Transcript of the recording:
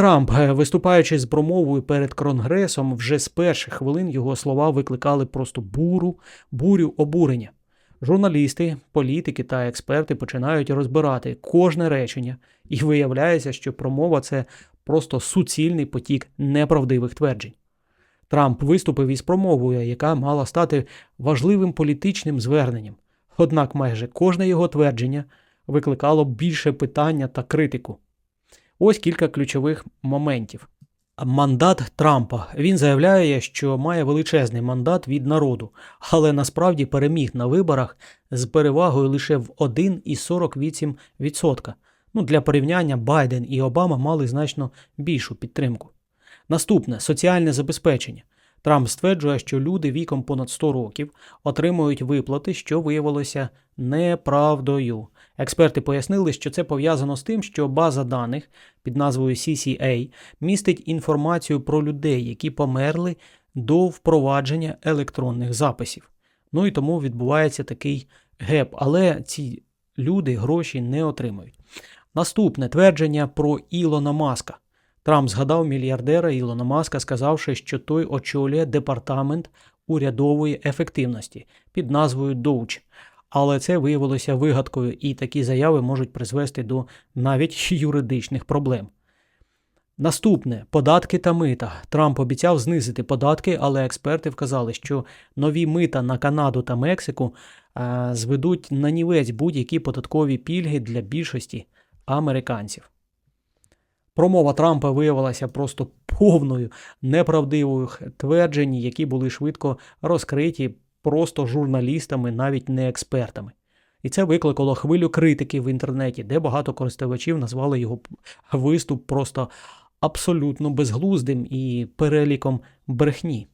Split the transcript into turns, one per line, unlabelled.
Трамп, е, виступаючи з промовою перед Конгресом, вже з перших хвилин його слова викликали просто буру, бурю обурення. Журналісти, політики та експерти починають розбирати кожне речення, і виявляється, що промова це просто суцільний потік неправдивих тверджень. Трамп виступив із промовою, яка мала стати важливим політичним зверненням. Однак майже кожне його твердження викликало більше питання та критику. Ось кілька ключових моментів. Мандат Трампа. Він заявляє, що має величезний мандат від народу, але насправді переміг на виборах з перевагою лише в 1,48%. Ну, для порівняння Байден і Обама мали значно більшу підтримку. Наступне соціальне забезпечення. Трамп стверджує, що люди віком понад 100 років отримують виплати, що виявилося неправдою. Експерти пояснили, що це пов'язано з тим, що база даних під назвою CCA містить інформацію про людей, які померли до впровадження електронних записів. Ну і тому відбувається такий геп, але ці люди гроші не отримують. Наступне твердження про Ілона Маска. Трамп згадав мільярдера Ілона Маска, сказавши, що той очолює департамент урядової ефективності під назвою Доуч. Але це виявилося вигадкою, і такі заяви можуть призвести до навіть юридичних проблем. Наступне податки та мита. Трамп обіцяв знизити податки, але експерти вказали, що нові мита на Канаду та Мексику е, зведуть на нівець будь-які податкові пільги для більшості американців. Промова Трампа виявилася просто повною неправдивих тверджень, які були швидко розкриті просто журналістами, навіть не експертами. І це викликало хвилю критики в інтернеті, де багато користувачів назвали його виступ просто абсолютно безглуздим і переліком брехні.